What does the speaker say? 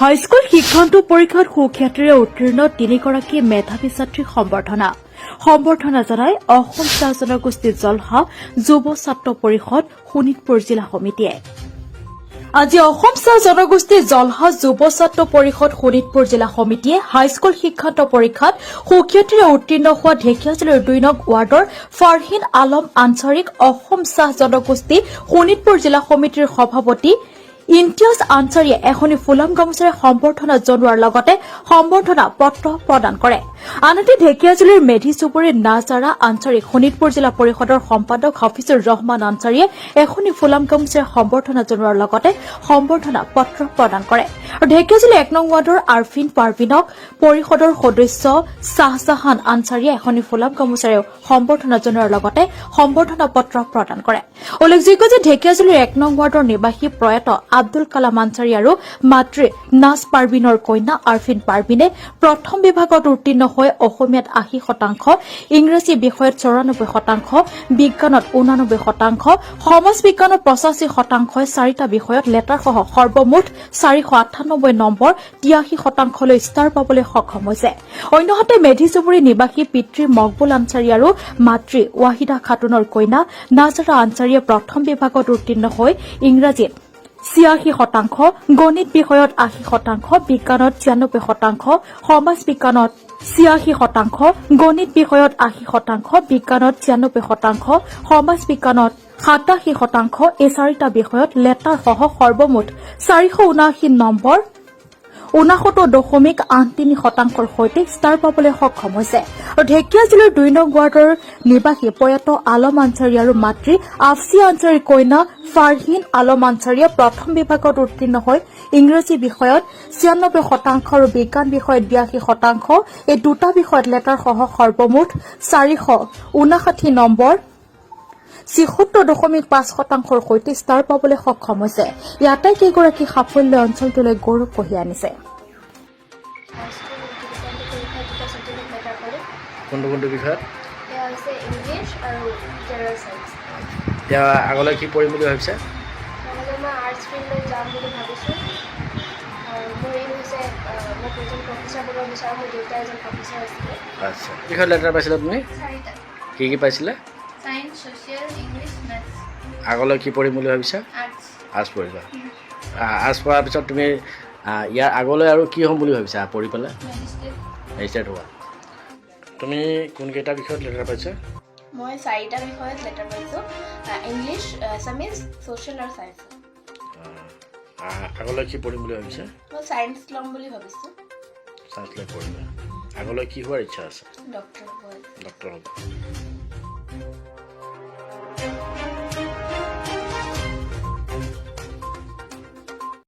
High school শিক্ষান্ত পৰীক্ষাত সুখ্যাতিৰে উত্তীৰ্ণ তিনিগৰাকী মেধাৱী ছাত্ৰীক সম্বৰ্ধনা। সম্বৰ্ধনা জনাই অসম চাহ জনগোষ্ঠী জলহা যুৱ ছাত্ৰ পৰিষদ শোণিতপুৰ জিলা সমিতিয়ে। আজি অসম চাহ জনগোষ্ঠী জলহা যুৱ ছাত্ৰ পৰিষদ শোণিতপুৰ জিলা সমিতিয়ে হাইস্কুল শিক্ষান্ত পৰীক্ষাত সুখ্যাতিৰে উত্তীৰ্ণ হোৱা ঢেকীয়াজুলিৰ দুই নং ৱাৰ্ডৰ ফাৰহিন আলম আনচাৰীক অসম চাহ জনগোষ্ঠী শোণিতপুৰ জিলা সমিতিৰ সভাপতি ইমতিয়াজ আনচাৰীয়ে এখনি ফুলাম গামোচাৰে সম্বৰ্ধনা জনোৱাৰ লগতে সম্বৰ্ধনা পত্ৰ প্ৰদান কৰে। আনহাতে, ঢেকীয়াজুলিৰ মেধি চুবুৰীৰ নাজাৰা আনচাৰীক শোণিতপুৰ জিলা পৰিষদৰ সম্পাদক হাফিজুৰ ৰহমান আনচাৰীয়ে এখনি ফুলাম গামোচাৰে সম্বৰ্ধনা জনোৱাৰ লগতে সম্বৰ্ধনা পত্ৰ প্ৰদান কৰে। আৰু ঢেকীয়াজুলি এক নং ৱাৰ্ডৰ আৰফিন পাৰভিনক পৰিষদৰ সদস্য শ্বাহজাহান আনচাৰীয়ে এখনি ফুলাম গামোচাৰেও সম্বৰ্ধনা জনোৱাৰ লগতে সম্বৰ্ধনা পত্ৰ প্ৰদান কৰে। উল্লেখযোগ্য যে ঢেকীয়াজুলিৰ এক নং ৱাৰ্ডৰ নিবাসী প্ৰয়াত আব্দুল কালাম আনচাৰী আৰু মাতৃ নাজ পাৰবিনৰ কন্যা আৰফিন পাৰবিনে প্ৰথম বিভাগত উত্তীৰ্ণ হৈ অসমীয়াত আশী শতাংশ ইংৰাজী বিষয়ত চৌৰানব্বৈ শতাংশ বিজ্ঞানত ঊনানব্বৈ শতাংশ সমাজ বিজ্ঞানত পঁচাশী শতাংশই চাৰিটা বিষয়ত লেটাৰসহ সৰ্বমুঠ চাৰিশ আঠানব্বৈ নম্বৰ তিয়াশী শতাংশলৈ ষ্টাৰ পাবলৈ সক্ষম হৈছে। অন্যহাতে মেধি চুবুৰী নিবাসী পিতৃ মকবুল আনচাৰী আৰু মাতৃ ৱাহিদা খাতুনৰ কন্যা নাজাৰা আনচাৰীয়ে প্ৰথম বিভাগত উত্তীৰ্ণ হৈ ইংৰাজীত ছিয়াশী শতাংশ গণিত বিষয়ত আশী শতাংশ বিজ্ঞানত ছিয়ানব্বৈ শতাংশ সমাজ বিজ্ঞানত ছিয়াশী শতাংশ গণিত বিষয়ত আশী শতাংশ বিজ্ঞানত ছিয়ানব্বৈ শতাংশ সমাজ বিজ্ঞানত সাতাশী শতাংশ এই চাৰিটা বিষয়ত লেটাৰসহ সৰ্বমুঠ চাৰিশ ঊনাশী নম্বৰ ঊনাসত্তৰ দশমিক আঠ তিনি শতাংশৰ সৈতে ষ্টাৰ পাবলৈ সক্ষম হৈছে। আৰু ঢেকীয়াজুলিৰ দুই নং ৱাৰ্ডৰ নিবাসী প্ৰয়াত আলম আনচাৰী আৰু মাতৃ আফচি আনচাৰীৰ কন্যা ফাৰহিন আলম আনচাৰীয়ে প্ৰথম বিভাগত উত্তীৰ্ণ হৈ ইংৰাজী বিষয়ত ছিয়ানব্বৈ শতাংশ আৰু বিজ্ঞান বিষয়ত বিয়াশী শতাংশ। এই দুটা বিষয়ত লেটাৰসহ সৰ্বমুঠ চাৰিশ ঊনাষাঠি নম্বৰ ছিসত্তৰ দশমিক পাঁচ শতাংশৰ সৈতে ষ্টাৰ পাবলৈ সক্ষম হৈছে। এই আটাইকেইগৰাকী সাফল্যই অঞ্চলটোলৈ গৌৰৱ কঢ়িয়াই আনিছে। কোনটো কোনটো বিষয়ত? এতিয়া আগলৈ পঢ়িম বুলি ভাবিছে? আচ্ছা। কিহত লেটাৰ পাইছিলা তুমি? কি কি পাইছিলা? আগলৈ কি পঢ়িম বুলি ভাবিছা? আৰ্টছ পঢ়িবা। আৰ্টছ পঢ়াৰ পিছত তুমি ইয়াৰ আগলৈ আৰু কি হ'ম বুলি ভাবিছা? পঢ়ি পেলাই? ৰেজিষ্টাৰ্ড হোৱা। তুমি কোনকেইটা বিষয়ত লেটাৰ পাইছা? মই চাৰিটা বিষয়ত লেটাৰ পাইছোঁ। ইংলিছ এছামিজ ছ'চিয়েল আৰু ছায়েন্স আগলৈ কি পঢ়িম বুলি ভাবিছা? মই ছায়েন্স ল'ম বুলি ভাবিছোঁ। চায়েন্স লৈ পঢ়িবা। আগলৈ কি হোৱাৰ ইচ্ছা আছে? ডক্টৰ ডক্টৰ হ'ব।